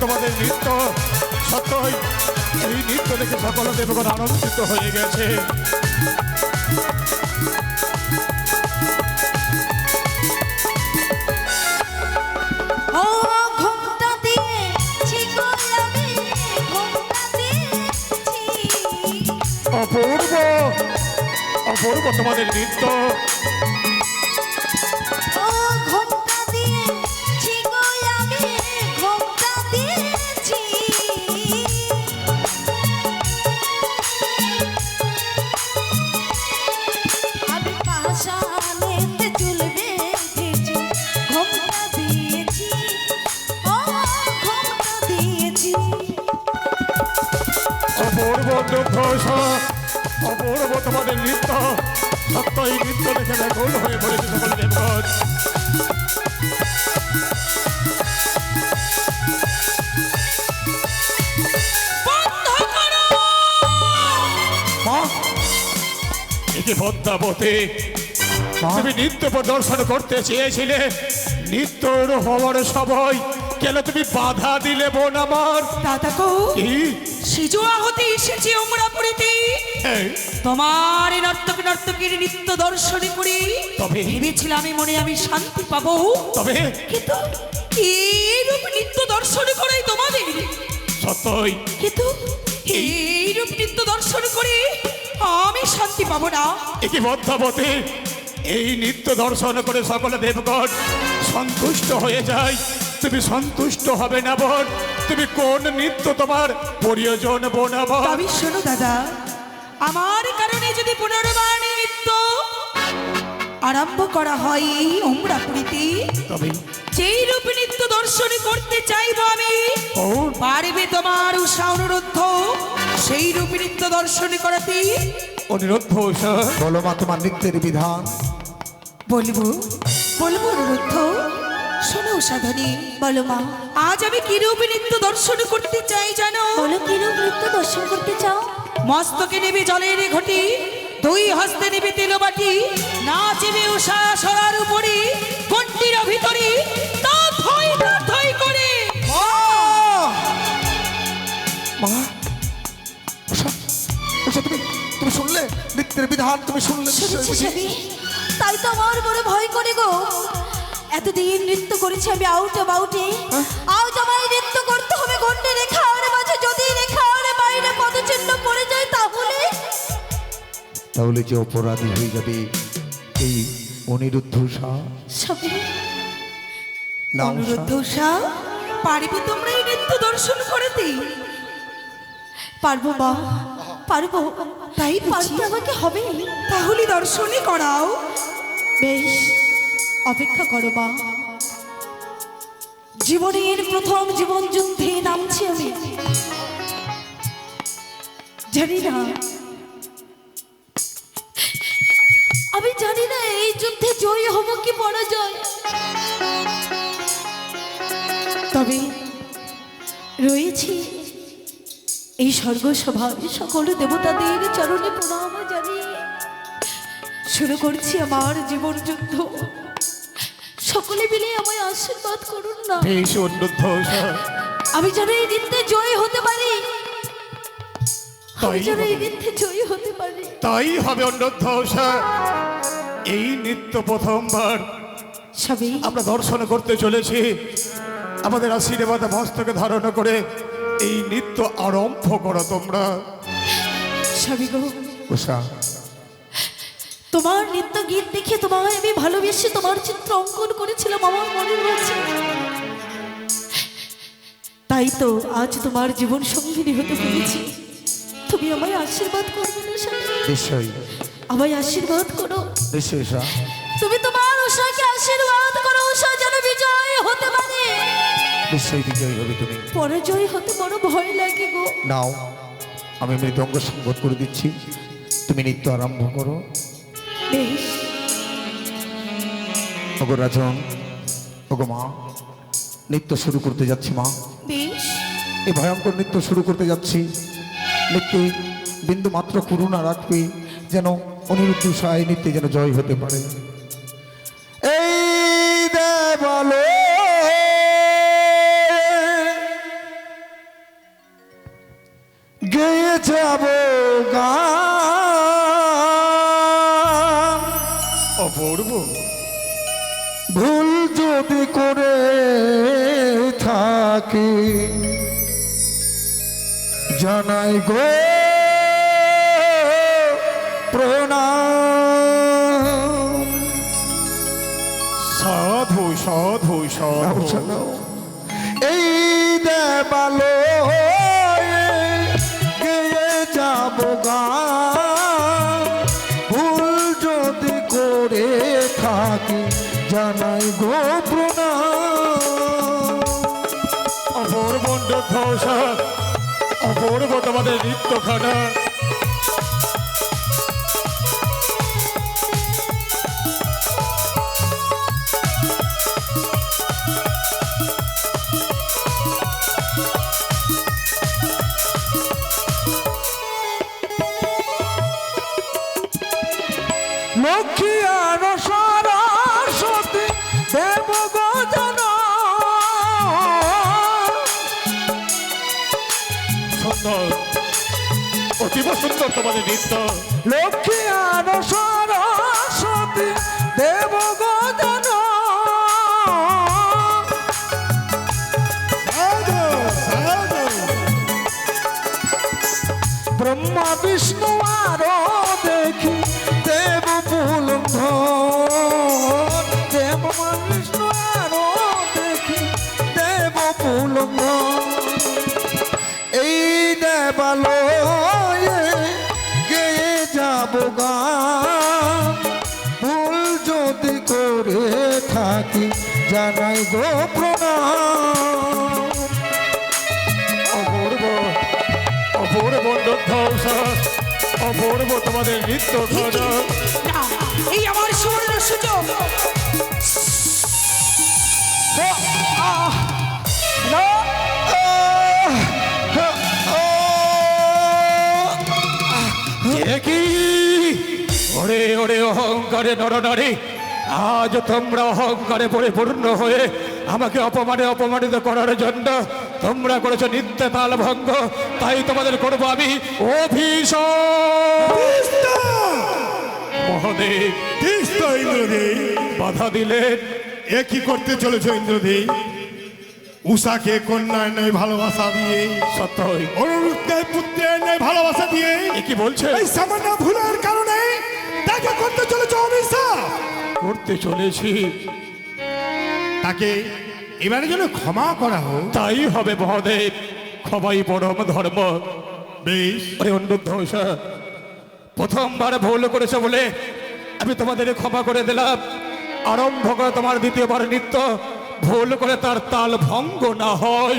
তোমাদের নৃত্য সত্যই এই নৃত্য দেখে সকল দেবগণ আনন্দিত হয়ে গেছে। অপূর্ব অপূর্ব তোমাদের নৃত্য। অপূর্ব তোমাদের নৃত্য সত্য এই নৃত্য দেখে ব্যাকুল হয়ে পড়েছে সকল দেবগণ একে পদ্মাবতী তুমি নৃত্য প্রদর্শন করতে চেয়েছিলে নৃত্যর হওয়ার সবাই। কেন তুমি বাধা দিলে বোন আমার? দাদা কি? এসেছি তোমার এই নর্তক নর্তকীর নৃত্য দর্শনে করি তবে? ভেবেছিলাম আমি মনে আমি শান্তি পাবো। তবে? কিন্তু এইরূপ নৃত্য দর্শন করাই তোমাদের। সত্যই? কিন্তু এইরূপ নৃত্য দর্শন করে আমি শান্তি পাবো না। একে পদ্মাবতী এই নৃত্য দর্শন করে সকল দেবগণ সন্তুষ্ট হয়ে যায়। তুমি সন্তুষ্ট হবে না বোন তুমি কোন নৃত্য তোমার প্রয়োজন বোন তবে শোনো দাদা আমার কারণে যদি পুনর্বার নৃত্য আরম্ভ করা হয় এই অমরাপুরীতে তবে যেই রূপ নৃত্য দর্শন করতে চাইব আমি পারবে তোমার উষা অনুরোধ সেই রূপ নৃত্য দর্শন করাতে। অনিরুদ্ধ উষা। বলো মা তোমার নৃত্যের বিধান। বলব বলব অনুরোধ শোনো সাধনী বলো মা আজ আমি কি রূপ নৃত্য দর্শন করতে চাই জানো? বলো কিরূপ নৃত্য দর্শন করতে চাও? মস্তকে নিবি জলের ঘটি দুই হস্তে নেবে তেলবাটি নাচবে উষা সরার উপরে কন্টির ভিতরে মা! তুমি তুমি শুনলে? নৃত্যের বিধান তুমি শুনলে তাই তো আমার বড় ভয় করে গো। এতদিন নৃত্য করেছি আমি আউট বাউটে আউট আমায় নৃত্য করতে হবে গন্ডে রেখা আর মাঝে যদি তাহলে যে অপরাধী হয়ে যাবে? এই অনিরুদ্ধ উষা অনুরোধ উষা পারবে তোমরা এই নৃত্য দর্শন করতে? পারব মা পারব তাই? পারতে আমাকে হবে। তাহলে দর্শনই করাও। বেশ অপেক্ষা করো মা জীবনের প্রথম জীবন যুদ্ধে নামছি আমি। জানি না জানি না এই যুদ্ধে জয়ী হব কি পরাজয়? তবে রয়েছি এই স্বর্গসভায় সকল দেবতাদের চরণে প্রণাম জানিয়ে শুরু করছি আমার জীবন যুদ্ধ। সকলে মিলে আমায় আশীর্বাদ করুন না। আমি যেন এই নৃত্যে জয়ী হতে পারি। আমি তাই যেন এই হবে। নৃত্যে জয়ী হতে পারি। তাই হবে অনিরুদ্ধ উষা এই নৃত্য প্রথমবার আমরা দর্শন করতে চলেছি। আমাদের আশীর্বাদ মস্তকে ধারণ করে এই নৃত্য আরম্ভ করো তোমরা। তোমার নৃত্য গীত দেখে তোমায় আমি ভালোবেসে তোমার চিত্র অঙ্কন করেছিলাম আমার মনে রয়েছে। তাই তো আজ তোমার জীবন সঙ্গিনী হতে পেরেছি। তুমি আমায় আশীর্বাদ করবে না আমায় আশীর্বাদ করো। নিশ্চয়ই উষা তুমি তোমার উষাকে আশীর্বাদ করো উষা যেন বিজয় হতে পারে। নিশ্চয়ই বিজয়ী হবে তুমি। পরাজয় হতে বড় ভয় লাগে গো। নাও আমি মৃদঙ্গ সঙ্গত করে দিচ্ছি। তুমি নৃত্য আরম্ভ করো। বেশ। ওগো রাজন ওগো মা নৃত্য শুরু করতে যাচ্ছি মা। বেশ। এই ভয়ঙ্কর নৃত্য শুরু করতে যাচ্ছি। নৃত্যে বিন্দু মাত্র করুণা রাখবে যেন অনিরুদ্ধ সাই নিত্যে যেন জয় হতে পারে। এই দেবালো গেয়েছে যাব অপূর্ব। ভুল যদি করে থাকি, জানাই গো সাধু এই দেবালো গেয়ে যাব ভুল যদি করে থাকি, জানাই গো প্রণাম। অপূর্ব ধ্বংসা অপূর্ব তোমাদের নৃত্যখানা। অতীব সুন্দর তোমাদের নৃত্য। লক্ষ্মী আর জানাই গো প্রণাম। অপূর্ব অপূর্ব অপূর্ব তোমাদের নৃত্যখানা না এই আমার সুবর্ণ সুযোগ। ওরে ওরে অহংকারে নরনারী আজ তোমরা অহংকারে পরিপূর্ণ হয়ে আমাকে অপমানে অপমানিত করার জন্য তোমরা করেছ নিত্য তাল ভঙ্গ। তাই তোমাদের করব আমি মহাদেব তিস্তা ইন্দ্রদেব। বাধা দিলেন। এ কি করতে চলেছ ইন্দ্রদেব? উষাকে কন্যার নয় ভালোবাসা দিয়ে। সত্যই। অনুরুদ্ধে পুত্রের নয় ভালোবাসা দিয়ে। এ কি বলছে? এই সামান্য ভুলের কারণে তাকে করতে চলেছ অভিশাপ করতে চলেছি। তাকে এবারে যেন ক্ষমা করা হোক। তাই হবে মহাদেব ক্ষমাই পরম ধর্ম। বেশ। ওরে অনুদ্ধ প্রথমবার ভুল করেছে বলে আমি তোমাদের ক্ষমা করে দিলাম। আরম্ভ করে তোমার দ্বিতীয়বার নৃত্য ভুল করে তার তাল ভঙ্গ না হয়।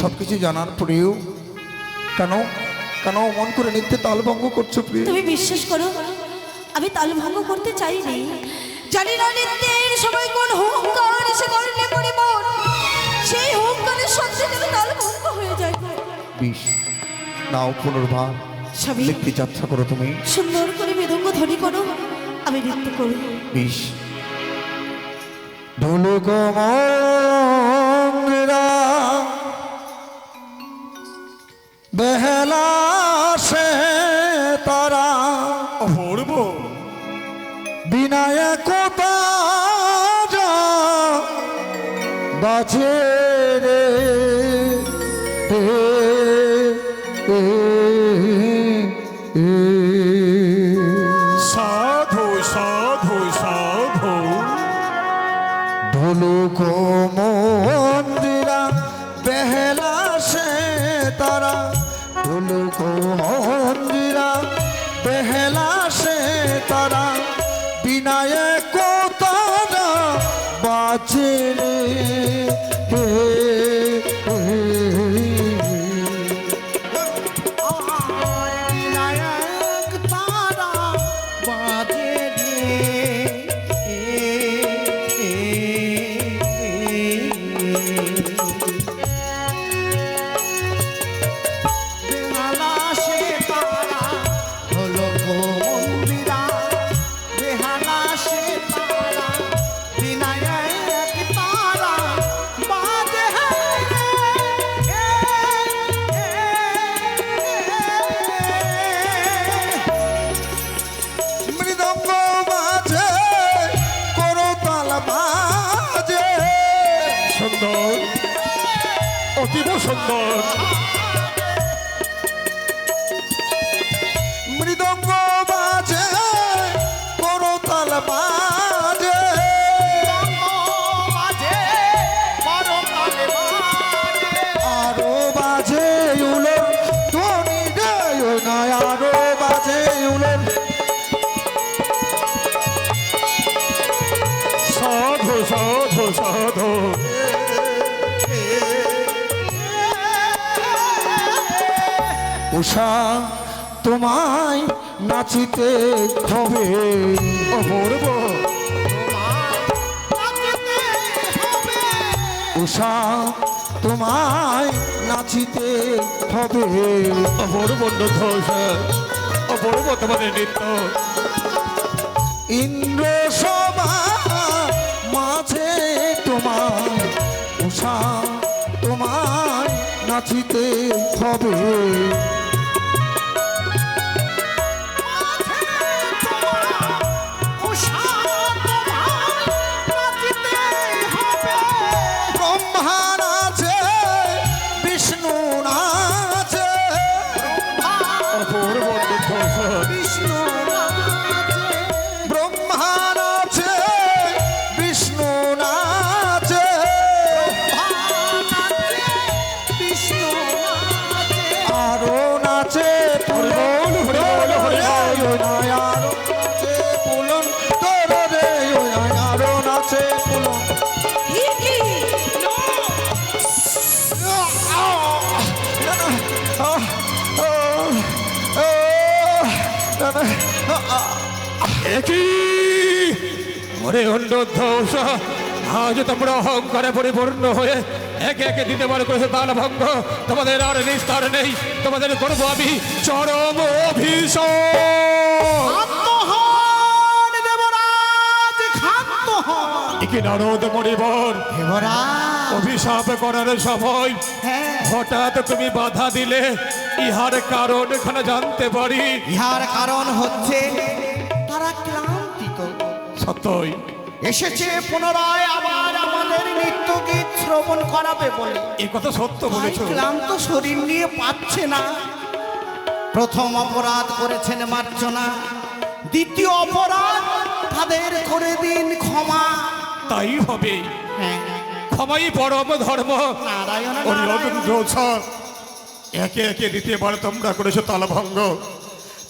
সব কিছু জানার পরেও কেন কেন মন করে নিত্যে তালভঙ্গ করছ প্রিয়? তুমি বিশ্বাস করো আমি তাল ভঙ্গ করতে চাইনি। জানি না নৃত্যের সময় কোন হুঙ্কার এসে করলে পরে মন। সেই হুঙ্কারের সত্যি যেন তাল ভঙ্গ হয়ে যায়। বিষ নাও পুনর্বার। লিখতে যাত্রা করো তুমি। সুন্দর করে মৃদঙ্গ ধ্বনি করো। আমি নৃত্য করি বিষ। ঢোলো অতীব সুন্দর। উষা তোমায় নাচিতে হবে। অপূর্ব। উষা তোমায় নাচিতে হবে। অপূর্ব ঘোষ অপূর্ব তোমাদের নৃত্য। ইন্দ্র সভা মাঝে তোমার উষা তোমায় নাচিতে হবে। একই ওরে অন্ডধ্বস আজ তোমরা অহংকারে পরিপূর্ণ হয়ে একে একে দিতে পারে করেছে তাল ভঙ্গ তোমাদের আর নিস্তার নেই তোমাদের করব আমি চরম অভিষেক কি নারদ মরিবর অভিশাপ করার সময় হঠাৎ তুমি বাধা দিলে ইহার কারণ এখানে জানতে পারি ইহার কারণ হচ্ছে সত্যই। এসেছে পুনরায় আবার আমাদের নৃত্য গীত শ্রবণ করাবে বলে? এই কথা সত্য বলেছ। ক্লান্ত শরীর নিয়ে পাচ্ছে না। প্রথম অপরাধ করেছেন মার্জনা দ্বিতীয় অপরাধ তাদের করে দিন ক্ষমা। তাই হবে। হ্যাঁ। ক্ষমাই পরম ধর্ম। নারায়ণ। একে একে দ্বিতীয়বার তোমরা করেছ তালভঙ্গ।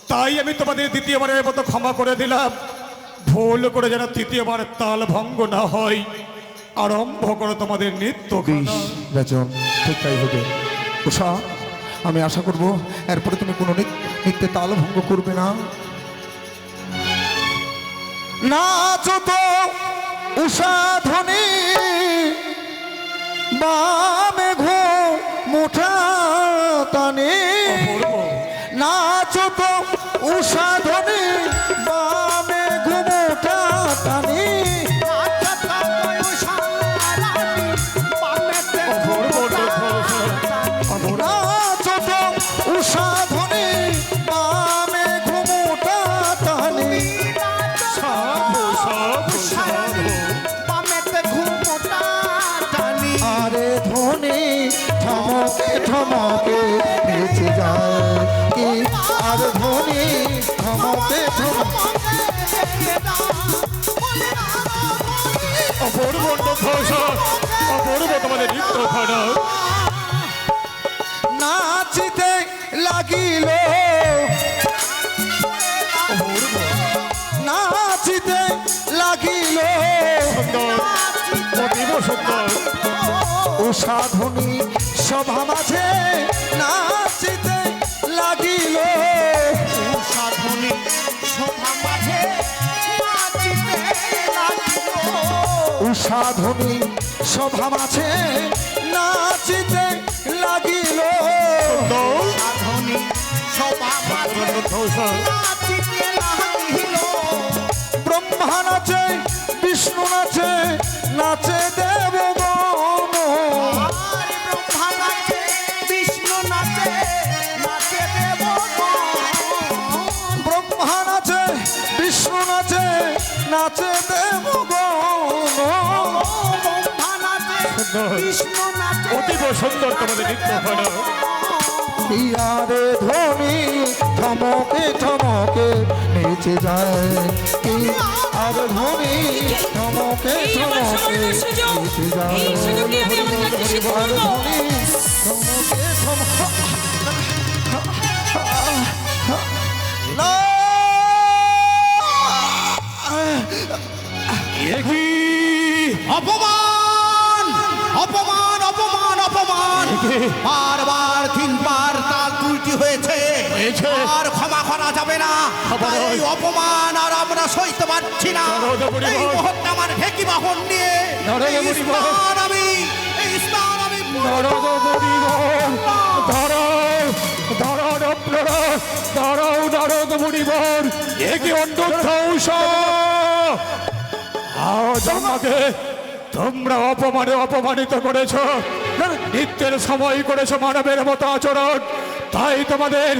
তাই আমি তোমাদের দ্বিতীয়বারের মতো ক্ষমা করে দিলাম। ভুল করে যেন তৃতীয়বার তাল ভঙ্গ না হয় আরম্ভ করো তোমাদের নৃত্য বিষ বেজন ঠিক তাই হবে। উষা আমি আশা করব এরপরে তুমি কোনো নিত- নৃত্যে তাল ভঙ্গ করবে না। নাচো তো উষা ধ্বনি বামে ঘো মুঠা সুন্দর উষা ধ্বনি সভা মাঝে নাচিতে লাগিল। সাধনী শোভা মাঝে ধ্বনি সভা মাঝে নাচিতে লাগিল। সাধনী লাগিল। ব্রহ্মা নাচে বিষ্ণু নাচে নাচে দেবগণ আর ব্রহ্মা নাচে বিষ্ণু নাচে নাচে দেবগণ ব্রহ্মা নাচে বিষ্ণু নাচে নাচে দেবগণ বিষ্ণু নাচে। অতীব সুন্দর তোমাদের নৃত্য হলো ইয়ারে ধ্বনি ধমকে ধমকে নেচে যায়। কি? আর ধ্বনি সুবর্ণ সুযোগ। নেচে যায়। আর ধ্বনি অপমান! অপমান অপমান অপমান! বারবার হয়েছে। আর ক্ষমা করা যাবে না। এই অপমান আর আমরা সইতে পারছি না। এই মুহূর্তে আমার ঢেকি বাহন নিয়ে আমি স্থান আপনারা দাঁড়াও নারদ মুনিবর আজ আমাকে তোমরা অপমানে অপমানিত করেছ। নিত্যের সময় করেছ মানবের মতো আচরণ। তাই তোমাদের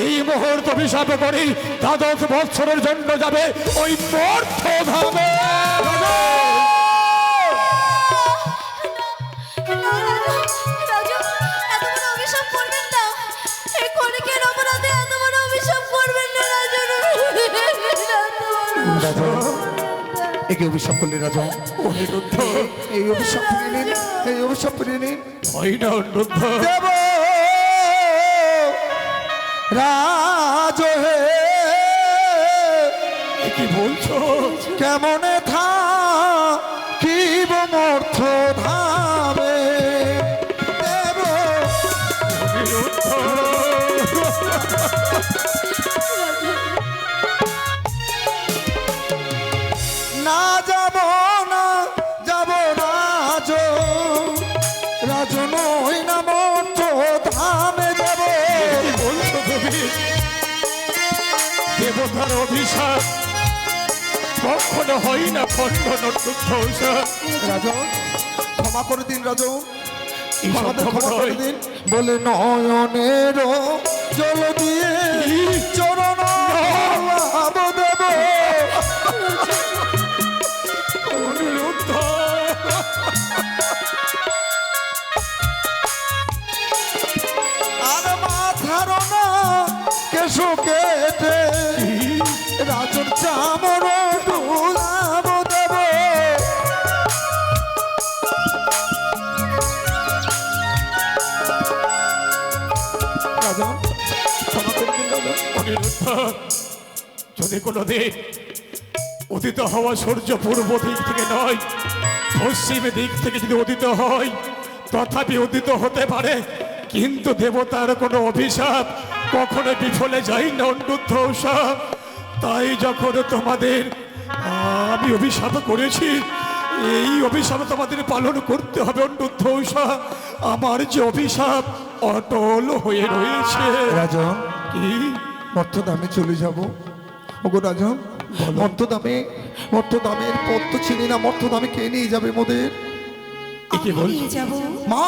এই মুহূর্ত অভিশাপ করি দ্বাদশ বৎসরের জন্য যাবে ওই মর্থ ধামে অভিশাপ একে করলে রাজা? অনিরুদ্ধ এই অভিশাপ নিন এই অভিশাপ নিন। হয় না অনিরুদ্ধ রাজ হে। কি বলছো? কেমনে হয় না ধ্বংস রাজন ক্ষমা করে দিন রাজন আমাদের ক্ষমা করে। দিন। বলে নয়নের জল দিয়ে চরণ দেব। যদি কোনোদিন উদিত হওয়া সূর্য পূর্ব দিক থেকে নয় পশ্চিম দিক থেকে যদি উদিত হয় তথাপি উদিত হতে পারে। কিন্তু দেবতার কোনো অভিশাপ কখনো বিফলে যায় না অনিরুদ্ধ ঔষধ তাই যখন তোমাদের আমি অভিশাপ করেছি এই অভিশাপ তোমাদের পালন করতে হবে অনিরুদ্ধ ঔষধ আমার যে অভিশাপ অটল হয়ে রয়েছে। রাজন কি? আমি চলে যাব। ওগো রাজন মর্তদামে মর্তদামের পথ তো চিনি না মর্তদামে কে নিয়ে যাবে মোদের? এ কি আমি বলছো নিয়ে যাব। মা!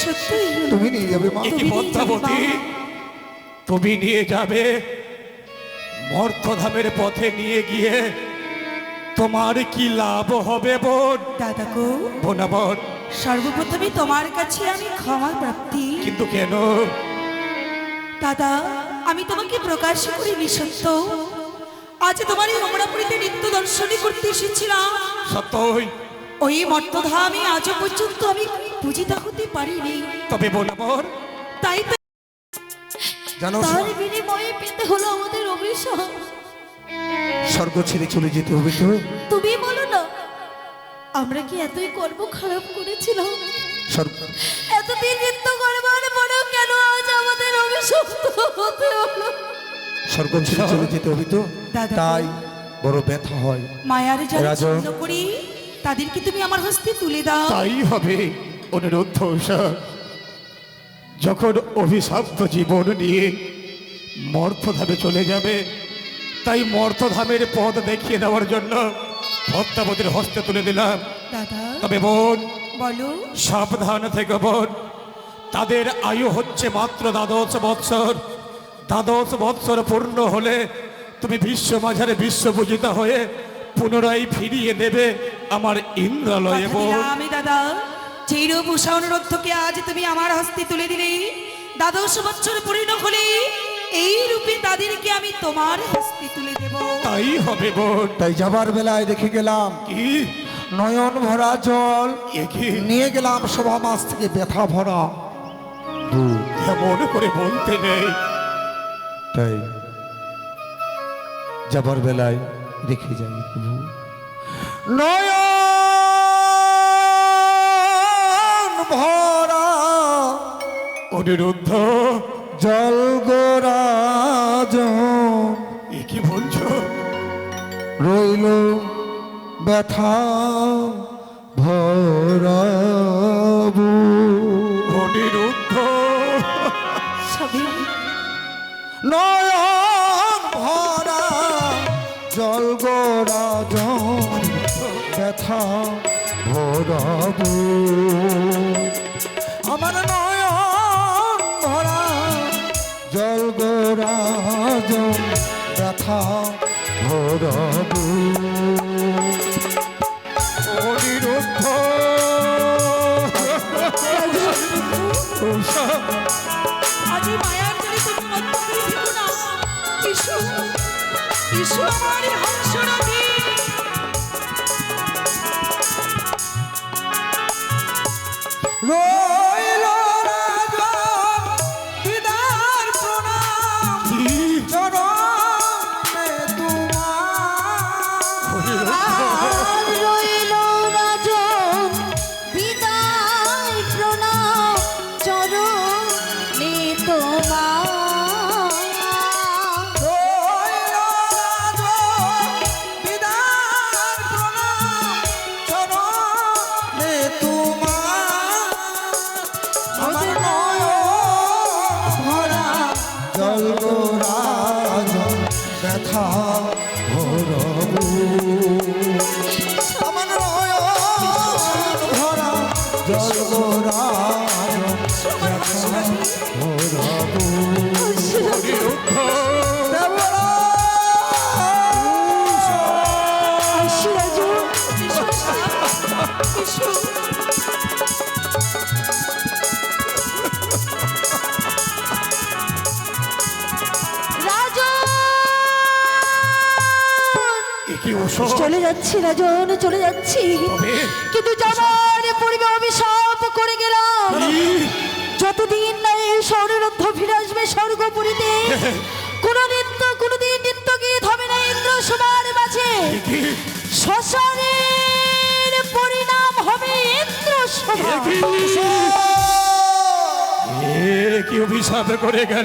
সত্যি? তুমি নিয়ে যাবে মা। কি পদ্মাবতী তুমি নিয়ে যাবে মর্থধামের পথে নিয়ে গিয়ে তোমার কি লাভ হবে বোন? দাদা গো বোনা বোন সর্বপ্রথমে তোমার কাছে আমি ক্ষমা প্রাপ্তি। কিন্তু কেন? দাদা আমি তোমাকে প্রকাশ করিনি সত্য। আজ তোমার এই অমরাপুরীতে নিত্য দর্শনী করতে এসেছিলাম। সত্যই ওই মর্তধামে আজও পর্যন্ত আমি পূজিতা হতে পারিনি। তবে বোনা বোন তাই তো জানো তার বিনিময়ে পেতে হলো আমাদের অভিশাপ স্বর্গ ছেড়ে চলে যেতে হবে তো। তুমি বলো না আমরা কি এতই কর্ম খারাপ করেছিলাম? স্বর্গ। এতদিন নৃত্য করবার অভিশপ্ত হতে হলো স্বর্গ ছেড়ে চলে যেতে হবে তো দাদা। তাই বড় ব্যথা হয়। মায়ার যারা রাজা। ছিন্ন করি। তাদেরকে তুমি আমার হস্তে তুলে দাও। তাই হবে অনুরোধ যখন অভিশপ্ত জীবন নিয়ে মর্থধামে চলে যাবে তাই মর্থধামের পথ দেখিয়ে দেওয়ার জন্য পদ্মাবতীর হস্তে তুলে দিলাম। দাদা। তবে বোন বলো। সাবধান থেকে বোন। তাদের আয়ু হচ্ছে মাত্র দ্বাদশ বৎসর। দ্বাদশ বৎসর পূর্ণ হলে তুমি বিশ্ব মাঝারে বিশ্বপূজিতা হয়ে পুনরায় ফিরিয়ে দেবে আমার ইন্দ্রালয়ে আমি দাদা। যেই রূপ আজ তুমি আমার হস্তে তুলে দিলে। দ্বাদশ বছর পূর্ণ হলে এই রূপে তাদেরকে আমি তোমার হস্তে তুলে দেব। তাই হবে বোন তাই যাবার বেলায় দেখে গেলাম। কি? নয়ন ভরা জল। এ নিয়ে গেলাম সভা মাস থেকে ব্যথা ভরা। এমন করে বলতে নেই। তাই যাবার বেলায় রেখে যাই প্রভু। নয়ন ভরা অনিরুদ্ধ জল গোরাজ এ কি বলছ? রইল ব্যথা ভরাবু নয়ন ভরা জল গোরাজ ব্যথা ভরাবু। আমার নয়ন ভরা জল গোরাজ ব্যথা ভরাবু। ইসু চলে যাচ্ছি রাজন চলে যাচ্ছি। কিন্তু যাবার পূর্বে অভিশাপ করে গেলাম। যতদিন না এই স্বর্ণরুদ্ধ ফিরে আসবে স্বর্গপুরীতে কোন নৃত্য কোনদিন নৃত্য গীত হবে না ইন্দ্র সবার মাঝে। শ্মশানের পরিণাম হবে ইন্দ্র সভা এ কি? অভিশাপ করে গেল